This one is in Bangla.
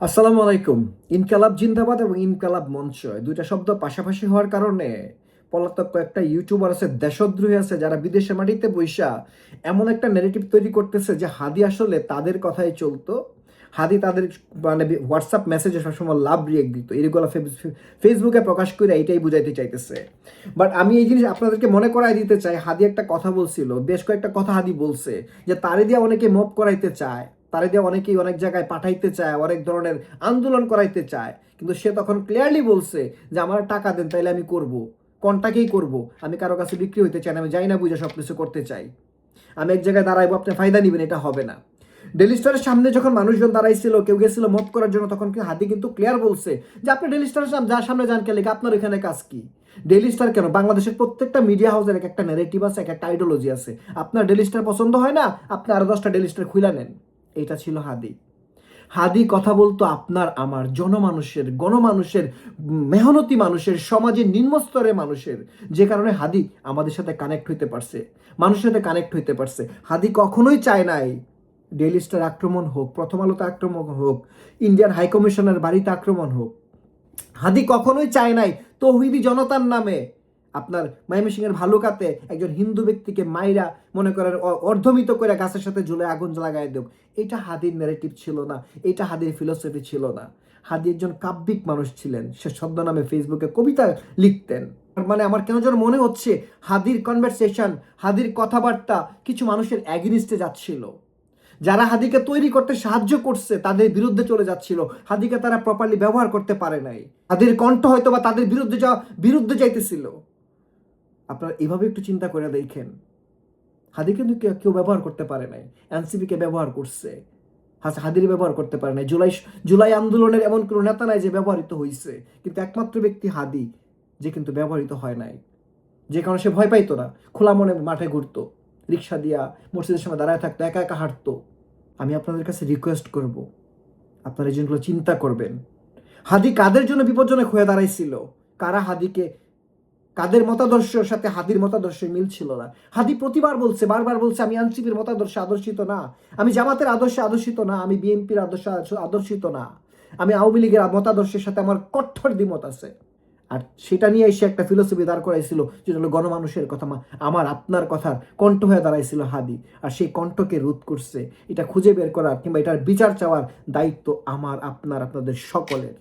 আসসালামু আলাইকুম। ইনকালাব জিন্দাবাদ এবং ইনকালাব মঞ্চ দুইটা শব্দ পাশাপাশি হওয়ার কারণে পলাতক কয়েকটা ইউটিউবার আছে, দেশদ্রোহী আছে, যারা বিদেশে মাটিতে বৈশা এমন একটা নেগেটিভ তৈরি করতেছে যে হাদি আসলে তাদের কথাই চলতো। হাদি তাদের মানে হোয়াটসঅ্যাপ মেসেজে সবসময় লাভ রিয়েক্ট দিত, এগুলো ফেসবুকে প্রকাশ করে এইটাই বুঝাইতে চাইতেছে। বাট আমি এই জিনিস আপনাদেরকে মনে করাই দিতে চাই, হাদি একটা কথা বলছিল, বেশ কয়েকটা কথা হাদি বলছে, যে তারে দিয়ে অনেকে মপ করাইতে চায়। তারে দিয়ে অনেকেই অনেক জায়গায় পাঠাইতে চায়, অনেক ধরনের আন্দোলন করাইতে চায়। কিন্তু সে তখন ক্লিয়ারলি বলছে যে, আমার টাকা দেন, তাইলে আমি করব। কোনটাকেই করব? আমি কারও কাছে বিক্রি হইতে চাই না, আমি যাই না বুঝে সব কিছু করতে চাই। আমি এক জায়গায় দাঁড়াইবো, আপনি ফায়দা নিবেন, এটা হবে না। ডেলি স্টারের সামনে যখন মানুষজন দাঁড়াইছিল, কেউ গেছিল মত করার জন্য, তখন কি হাতি কিন্তু ক্লিয়ার বলছে যে, আপনি ডেলি স্টারের সামনে যার সামনে যান কেলে আপনার এখানে কাজ কি? ডেলি স্টার কেন? বাংলাদেশের প্রত্যেকটা মিডিয়া হাউসের এক একটা নেগেটিভ আছে, এক একটা আইডিওলজি আছে। আপনার ডেলি স্টার পছন্দ হয় না, আপনি আরও দশটা ডেলি স্টার খুলে নেন। এটা ছিল হাদি। হাদি কথা বলতো আপনার, আমার, জনমানুষের, গণমানুষের, মেহনতি মানুষের, সমাজের নিম্নস্তরের মানুষের। যে কারণে হাদি আমাদের সাথে কানেক্ট হইতে পারছে। মানুষের সাথে কানেক্ট হইতে পারছে। হাদি কখনোই চায় নাই ডেইলি স্টার আক্রমণ হোক, প্রথম আলোতে আক্রমণ হোক ইন্ডিয়ান হাইকমিশনের বাড়িতে আক্রমণ হোক। হাদি কখনোই চায় নাই, তৌহিদি জনতার নামে। আপনার ময়মনসিংহের ভালুকাতে একজন হিন্দু ব্যক্তিকে মাইরা মনে করেন অর্ধমিত করে গাছের সাথে ঝুলে আগুন লাগাই দেব এটা হাদির ন্যারেটিভ ছিল না, এটা হাদির ফিলোসফি ছিল না। হাদি একজন কাব্যিক মানুষ ছিলেন, সে ছদ্মনামে ফেসবুকে কবিতা লিখতেন। মানে আমার কেন যেন মনে হচ্ছে হাদির কনভারসেশন হাদির কথাবার্তা কিছু মানুষের অ্যাগিনিস্টে যাচ্ছিল। যারা হাদিকে তৈরি করতে সাহায্য করছে, তাদের বিরুদ্ধে চলে যাচ্ছিল। হাদিকে তারা প্রপারলি ব্যবহার করতে পারে নাই। হাদির কণ্ঠ হয়তো বা তাদের বিরুদ্ধে যাওয়া বিরুদ্ধে যাইতেছিল। আপনারা এভাবে একটু চিন্তা করে দেখেন। হাদি কিন্তু কেউ ব্যবহার করতে পারে নাই। এনসিপিকে ব্যবহার করছে। হাদির ব্যবহার করতে পারে নাই। জুলাই জুলাই আন্দোলনের এমন কোনো নেতা নাই যে ব্যবহৃত হয়েছে কিন্তু একমাত্র ব্যক্তি হাদি, যে কিন্তু ব্যবহৃত হয় নাই। যে কারণে সে ভয় পাইতো না। খোলা মনে মাঠে ঘুরতো। রিক্সা দিয়া মসজিদের সময় দাঁড়ায় থাকতো, একা একা হাঁটতো। আমি আপনাদের কাছে রিকোয়েস্ট করব। আপনারা এই জিনিসগুলো চিন্তা করবেন। হাদি কাদের জন্য বিপজ্জনক হয়ে দাঁড়াইছিল? কারা হাদিকে কাদের মতাদর্শের সাথে হাদির মতাদর্শের মিল ছিল না। হাদি প্রতিবার বলছে, বারবার বলছে, আমি আনসিপির মতাদর্শে আদর্শিত না। আমি জামাতের আদর্শে আদর্শিত না, আমি বিএনপির আদর্শে আদর্শিত না। আমি আওয়ামী লীগের মতাদর্শের সাথে আমার কঠোর দ্বিমত আছে। আর সেটা নিয়ে এসে একটা ফিলোসফি দাঁড় করাইছিল, যেটা হলো গণমানুষের কথা আমার, আপনার কথার কণ্ঠ হয়ে দাঁড়াইছিল হাদি। আর সেই কণ্ঠকে রোধ করছে, এটা খুঁজে বের করার কিংবা এটার বিচার চাওয়ার দায়িত্ব আমার, আপনার, আপনাদের সকলের।